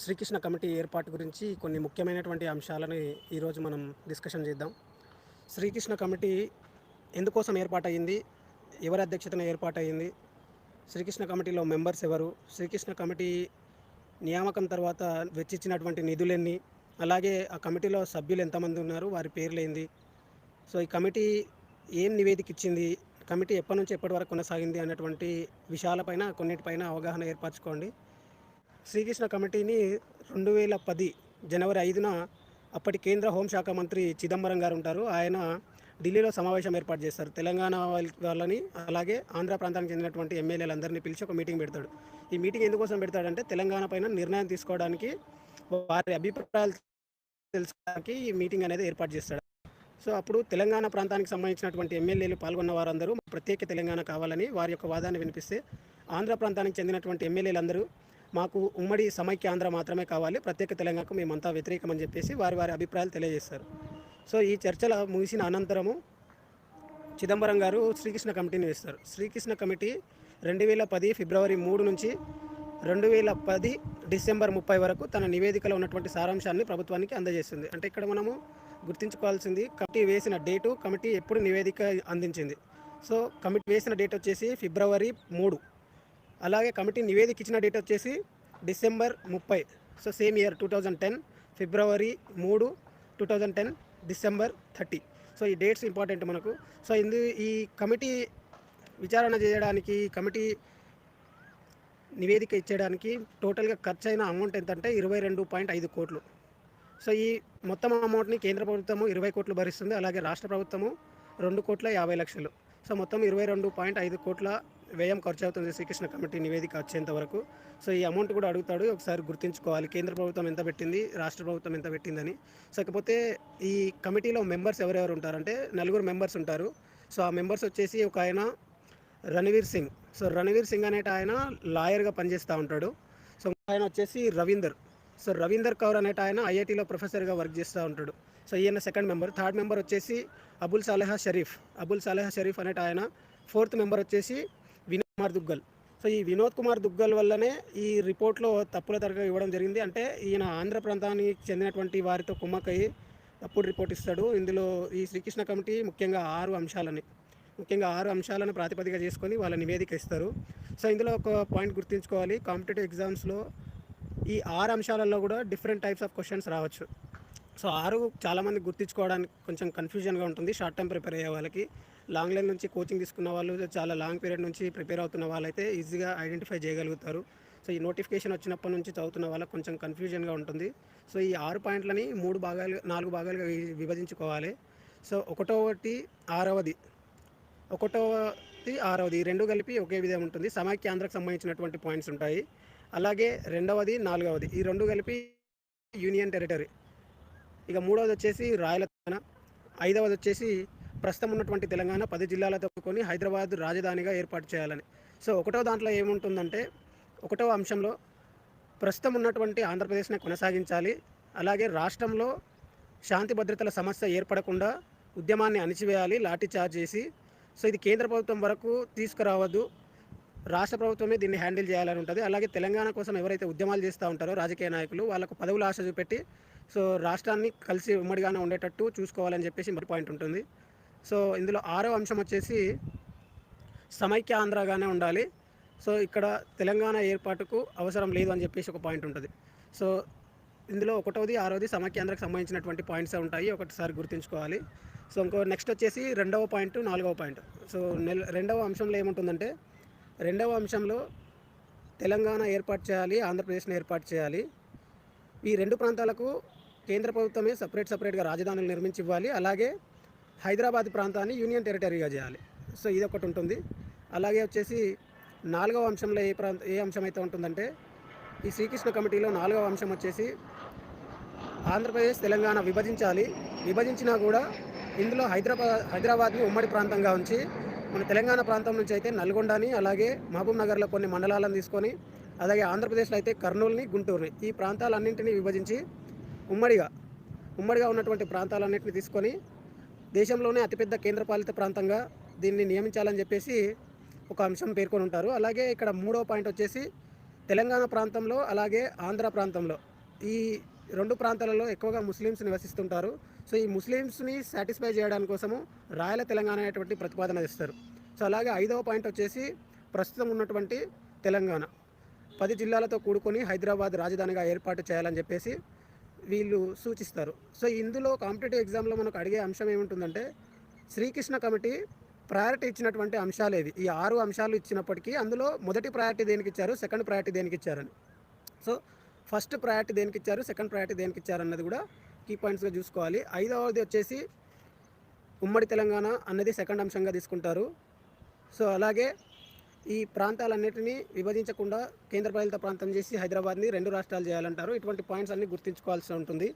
Srikrishna committee ఏర్పాటు గురించి కొన్ని ముఖ్యమైనటువంటి అంశాలని ఈరోజు మనం డిస్కషన్ చేద్దాం. శ్రీకృష్ణ కమిటీ ఎందుకోసం ఏర్పాటయింది ఎవరి అధ్యక్షతన ఏర్పాటయింది శ్రీకృష్ణ కమిటీలో మెంబర్స్ ఎవరు? శ్రీకృష్ణ కమిటీ నియామకం తర్వాత వెచ్చిచ్చినటువంటి నిధులెన్ని? అలాగే ఆ కమిటీలో సభ్యులు ఎంతమంది ఉన్నారు? వారి పేర్లేంది? సో ఈ కమిటీ ఏం నివేదిక ఇచ్చింది కమిటీ ఎప్పటి నుంచి ఎప్పటి వరకు కొనసాగింది? అన్నటువంటి విషయాలపైన కొన్నిటిపైన అవగాహన ఏర్పరచుకోండి. శ్రీకృష్ణ కమిటీని రెండు వేల పది జనవరి ఐదున అప్పటి కేంద్ర హోంశాఖ మంత్రి చిదంబరం గారు ఉంటారు. ఆయన ఢిల్లీలో సమావేశం ఏర్పాటు చేస్తారు. తెలంగాణ వాళ్ళ- వాళ్ళని అలాగే ఆంధ్ర ప్రాంతానికి చెందినటువంటి ఎమ్మెల్యేలందరినీ పిలిచి ఒక మీటింగ్ పెడతాడు. ఈ మీటింగ్ ఎందుకోసం పెడతాడంటే తెలంగాణ పైన నిర్ణయం తీసుకోవడానికి వారి అభిప్రాయాలు తెలుసుకోవడానికి ఈ మీటింగ్ అనేది ఏర్పాటు చేస్తాడు. సో అప్పుడు తెలంగాణ ప్రాంతానికి సంబంధించినటువంటి ఎమ్మెల్యేలు పాల్గొన్న వారందరూ ప్రత్యేక తెలంగాణ కావాలని వారి యొక్క వాదాన్ని వినిపిస్తే ఆంధ్ర ప్రాంతానికి చెందినటువంటి ఎమ్మెల్యేలందరూ మాకు ఉమ్మడి సమైక్య ఆంధ్ర మాత్రమే కావాలి. ప్రత్యేక తెలంగాణకు మేమంతా వ్యతిరేకమని చెప్పేసి వారి వారి అభిప్రాయాలు తెలియజేస్తారు. సో ఈ చర్చల ముగిసిన అనంతరము చిదంబరం గారు శ్రీకృష్ణ కమిటీని వేస్తారు. శ్రీకృష్ణ కమిటీ రెండు వేల పది ఫిబ్రవరి మూడు నుంచి రెండు వేల పది డిసెంబర్ ముప్పై వరకు తన నివేదికలో ఉన్నటువంటి సారాంశాన్ని ప్రభుత్వానికి అందజేస్తుంది అంటే ఇక్కడ మనము గుర్తుంచుకోవాల్సింది కమిటీ వేసిన డేటు కమిటీ ఎప్పుడు నివేదిక అందించింది. సో కమిటీ వేసిన డేట్ వచ్చేసి ఫిబ్రవరి మూడు. అలాగే కమిటీ నివేదిక ఇచ్చిన డేట్ వచ్చేసి డిసెంబర్ ముప్పై. So same year two thousand ten ఫిబ్రవరి మూడు two thousand ten December thirty. So ఈ డేట్స్ ఇంపార్టెంట్ మనకు. సో ఇందు ఈ కమిటీ విచారణ చేయడానికి కమిటీ నివేదిక ఇచ్చేయడానికి టోటల్గా ఖర్చు అయిన అమౌంట్ ఎంతంటే ఇరవై రెండు పాయింట్ ఐదు కోట్లు. సో ఈ మొత్తం అమౌంట్ని కేంద్ర ప్రభుత్వము ఇరవై కోట్లు భరిస్తుంది. అలాగే రాష్ట్ర ప్రభుత్వము రెండు కోట్ల యాభై లక్షలు. సో మొత్తం ఇరవై రెండు పాయింట్ ఐదు కోట్ల వ్యయం ఖర్చు అవుతుంది శ్రీకృష్ణ కమిటీ నివేదిక వచ్చేంత వరకు. సో ఈ అమౌంట్ కూడా అడుగుతాడు ఒకసారి గుర్తుంచుకోవాలి. కేంద్ర ప్రభుత్వం ఎంత పెట్టింది రాష్ట్ర ప్రభుత్వం ఎంత పెట్టిందని. సో ఇకపోతే ఈ కమిటీలో మెంబర్స్ ఎవరెవరు ఉంటారంటే నలుగురు మెంబర్స్ ఉంటారు. సో ఆ మెంబర్స్ వచ్చేసి ఒక ఆయన రణవీర్ సింగ్. సో రణవీర్ సింగ్ అనేట ఆయన లాయర్గా పనిచేస్తూ ఉంటాడు. సో ఆయన వచ్చేసి రవీందర్. సో రవీందర్ కౌర్ అనేట ఆయన ఐఐటీలో ప్రొఫెసర్గా వర్క్ చేస్తూ ఉంటాడు. సో ఈయన సెకండ్ మెంబర్. థర్డ్ మెంబర్ వచ్చేసి అబుల్ సాలెహా షరీఫ్. అబుల్ సాలెహా షరీఫ్ అనేట ఆయన. ఫోర్త్ మెంబర్ వచ్చేసి వినోద్ కుమార్ దుగ్గల్. సో ఈ వినోద్ కుమార్ దుగ్గల్ వల్లనే ఈ రిపోర్ట్లో తప్పుల తరగతి ఇవ్వడం జరిగింది. అంటే ఈయన ఆంధ్ర ప్రాంతానికి చెందినటువంటి వారితో కుమ్మకై తప్పుడు రిపోర్ట్ ఇస్తాడు. ఇందులో ఈ శ్రీకృష్ణ కమిటీ ముఖ్యంగా ఆరు అంశాలని ముఖ్యంగా ఆరు అంశాలను ప్రాతిపదిక చేసుకొని వాళ్ళ నివేదిక ఇస్తారు. సో ఇందులో ఒక పాయింట్ గుర్తుంచుకోవాలి. కాంపిటేటివ్ ఎగ్జామ్స్లో ఈ ఆరు అంశాలలో కూడా డిఫరెంట్ టైప్స్ ఆఫ్ క్వశ్చన్స్ రావచ్చు. సో ఆరు చాలామంది గుర్తించుకోవడానికి కొంచెం కన్ఫ్యూజన్గా ఉంటుంది. షార్ట్ టైం ప్రిపేర్ అయ్యే వాళ్ళకి. లాంగ్ లైన్ నుంచి కోచింగ్ తీసుకున్న వాళ్ళు చాలా లాంగ్ పీరియడ్ నుంచి ప్రిపేర్ అవుతున్న వాళ్ళైతే ఈజీగా ఐడెంటిఫై చేయగలుగుతారు. సో ఈ నోటిఫికేషన్ వచ్చినప్పటి నుంచి చదువుతున్న వాళ్ళకి కొంచెం కన్ఫ్యూజన్గా ఉంటుంది. సో ఈ ఆరు పాయింట్లని మూడు భాగాలు నాలుగు భాగాలుగా విభజించుకోవాలి. సో ఒకటోటి ఆరవది. ఒకటోది ఆరవది. ఈ రెండు కలిపి ఒకే విధంగా ఉంటుంది. సమాఖ్యాంధ్రకు సంబంధించినటువంటి పాయింట్స్ ఉంటాయి. అలాగే రెండవది నాలుగవది. ఈ రెండు కలిపి యూనియన్ టెరిటరీ ఇక మూడవది వచ్చేసి రాయల తెలంగాణ ఐదవది వచ్చేసి ప్రస్తుతం ఉన్నటువంటి తెలంగాణ పది జిల్లాలతో కొని హైదరాబాద్ రాజధానిగా ఏర్పాటు చేయాలని. సో ఒకటో దాంట్లో ఏముంటుందంటే ఒకటో అంశంలో ప్రస్తుతం ఉన్నటువంటి ఆంధ్రప్రదేశ్ని కొనసాగించాలి. అలాగే రాష్ట్రంలో శాంతి భద్రతల సమస్య ఏర్పడకుండా ఉద్యమాన్ని అణిచివేయాలి లాఠీ చార్జ్ చేసి. సో ఇది కేంద్ర ప్రభుత్వం వరకు తీసుకురావద్దు. రాష్ట్ర ప్రభుత్వమే దీన్ని హ్యాండిల్ చేయాలని ఉంటుంది. అలాగే తెలంగాణ కోసం ఎవరైతే ఉద్యమాలు చేస్తూ ఉంటారో రాజకీయ నాయకులు వాళ్ళకు పదవులు ఆశ చూపెట్టి సో రాష్ట్రాన్ని కలిసి ఉమ్మడిగానే ఉండేటట్టు చూసుకోవాలని చెప్పేసి మరి పాయింట్ ఉంటుంది. సో ఇందులో ఆరో అంశం వచ్చేసి సమైక్య ఆంధ్రగానే ఉండాలి. సో ఇక్కడ తెలంగాణ ఏర్పాటుకు అవసరం లేదు అని చెప్పేసి ఒక పాయింట్ ఉంటుంది. సో ఇందులో ఒకటోది ఆరోది సమైక్యాంధ్రకు సంబంధించినటువంటి పాయింట్స్ ఉంటాయి ఒకటిసారి గుర్తుంచుకోవాలి. సో ఇంకో నెక్స్ట్ వచ్చేసి రెండవ పాయింట్ నాలుగవ పాయింట్ సో నెల రెండవ అంశంలో ఏముంటుందంటే రెండవ అంశంలో తెలంగాణ ఏర్పాటు చేయాలి ఆంధ్రప్రదేశ్ని ఏర్పాటు చేయాలి. ఈ రెండు ప్రాంతాలకు కేంద్ర ప్రభుత్వమే సపరేట్ సపరేట్గా రాజధానులు నిర్మించి ఇవ్వాలి అలాగే హైదరాబాద్ ప్రాంతాన్ని యూనియన్ టెరిటరీగా చేయాలి. సో ఇది ఒకటి ఉంటుంది. అలాగే వచ్చేసి నాలుగవ అంశంలో ఏ ప్రాంత ఏ అంశం అయితే ఉంటుందంటే ఈ శ్రీకృష్ణ కమిటీలో నాలుగవ అంశం వచ్చేసి ఆంధ్రప్రదేశ్ తెలంగాణ విభజించాలి. విభజించినా కూడా ఇందులో హైదరాబాద్ హైదరాబాద్ని ఉమ్మడి ప్రాంతంగా ఉంచి మన తెలంగాణ ప్రాంతం నుంచి అయితే నల్గొండని అలాగే మహబూబ్ నగర్లో కొన్ని మండలాలను తీసుకొని అలాగే ఆంధ్రప్రదేశ్లో అయితే కర్నూలుని గుంటూరుని ఈ ప్రాంతాలన్నింటినీ విభజించి ఉమ్మడిగా ఉమ్మడిగా ఉన్నటువంటి ప్రాంతాలన్నింటినీ తీసుకొని దేశంలోనే అతిపెద్ద కేంద్రపాలిత ప్రాంతంగా దీన్ని నియమించాలని చెప్పేసి ఒక అంశం పేర్కొని ఉంటారు. అలాగే ఇక్కడ మూడో పాయింట్ వచ్చేసి తెలంగాణ ప్రాంతంలో అలాగే ఆంధ్ర ప్రాంతంలో ఈ రెండు ప్రాంతాలలో ఎక్కువగా ముస్లిమ్స్ నివసిస్తుంటారు. సో ఈ ముస్లిమ్స్ని సాటిస్ఫై చేయడానికి కోసము రాయల తెలంగాణ అనేటువంటి ప్రతిపాదన ఇస్తారు సో అలాగే ఐదవ పాయింట్ వచ్చేసి ప్రస్తుతం ఉన్నటువంటి తెలంగాణ. పది జిల్లాలతో కూడుకొని హైదరాబాద్ రాజధానిగా ఏర్పాటు చేయాలని చెప్పేసి వీళ్ళు సూచిస్తారు. సో ఇందులో కాంపిటేటివ్ ఎగ్జామ్లో మనకు అడిగే అంశం ఏముంటుందంటే శ్రీకృష్ణ కమిటీ ప్రయారిటీ ఇచ్చినటువంటి అంశాలు ఏవి? ఈ ఆరు అంశాలు ఇచ్చినప్పటికీ అందులో మొదటి ప్రయారిటీ దేనికి ఇచ్చారు? సెకండ్ ప్రయారిటీ దేనికి ఇచ్చారని. సో ఫస్ట్ ప్రయారిటీ దేనికి ఇచ్చారు? సెకండ్ ప్రయారిటీ దేనికి ఇచ్చారు అన్నది కూడా కీ పాయింట్స్గా చూసుకోవాలి. ఐదవది వచ్చేసి ఉమ్మడి తెలంగాణ అన్నది సెకండ్ అంశంగా తీసుకుంటారు. సో అలాగే ఈ ప్రాంతాలన్నింటినీ విభజించకుండా కేంద్రపాలిత ప్రాంతం చేసి హైదరాబాద్ని రెండు రాష్ట్రాలు చేయాలంటారు. ఇటువంటి పాయింట్స్ అన్ని గుర్తుంచుకోవాల్సి ఉంటుంది.